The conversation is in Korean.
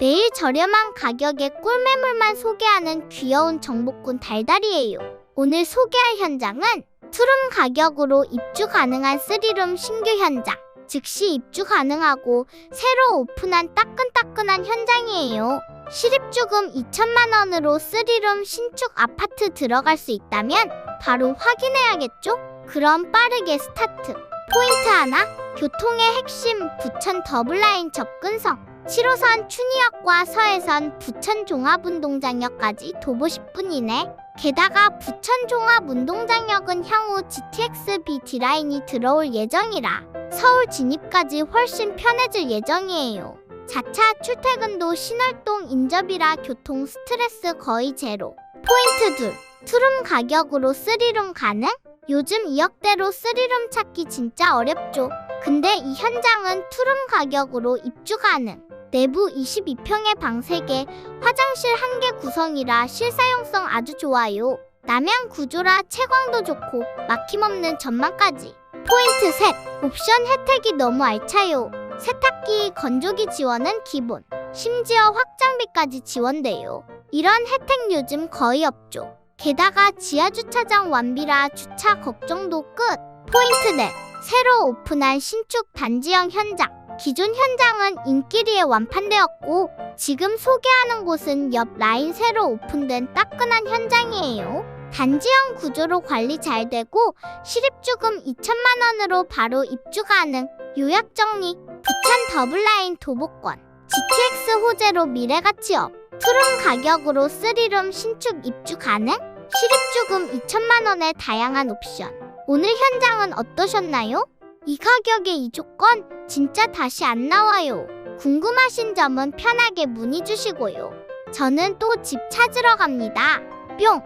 매일 저렴한 가격에 꿀매물만 소개하는 귀여운 정복군 달달이에요. 오늘 소개할 현장은 투룸 가격으로 입주 가능한 쓰리룸 신규 현장. 즉시 입주 가능하고 새로 오픈한 따끈따끈한 현장이에요. 실입주금 2천만 원으로 쓰리룸 신축 아파트 들어갈 수 있다면 바로 확인해야겠죠? 그럼 빠르게 스타트. 포인트 하나, 교통의 핵심 부천 더블라인 접근성. 7호선 춘희역과 서해선 부천 종합운동장역까지 도보 10분이네. 게다가 부천 종합운동장역은 향후 GTX BT라인이 들어올 예정이라 서울 진입까지 훨씬 편해질 예정이에요. 자차 출퇴근도 신월동 인접이라 교통 스트레스 거의 제로. 포인트 둘, 투룸 가격으로 쓰리룸 가능? 요즘 2억대로 쓰리룸 찾기 진짜 어렵죠. 근데 이 현장은 투룸 가격으로 입주 가능. 내부 22평의 방 3개, 화장실 1개 구성이라 실사용성 아주 좋아요. 남양 구조라 채광도 좋고 막힘없는 전망까지. 포인트 셋, 옵션 혜택이 너무 알차요. 세탁기, 건조기 지원은 기본. 심지어 확장비까지 지원돼요. 이런 혜택 요즘 거의 없죠. 게다가 지하 주차장 완비라 주차 걱정도 끝. 포인트 넷, 새로 오픈한 신축 단지형 현장. 기존 현장은 인기리에 완판되었고 지금 소개하는 곳은 옆 라인 새로 오픈된 따끈한 현장이에요. 단지형 구조로 관리 잘 되고 실입주금 2천만 원으로 바로 입주 가능. 요약 정리. 부천 더블라인 도보권. GTX 호재로 미래가치 업. 투룸 가격으로 쓰리룸 신축 입주 가능. 실입주금 2천만 원의 다양한 옵션. 오늘 현장은 어떠셨나요? 이 가격에 이 조건 진짜 다시 안 나와요. 궁금하신 점은 편하게 문의 주시고요. 저는 또 집 찾으러 갑니다. 뿅!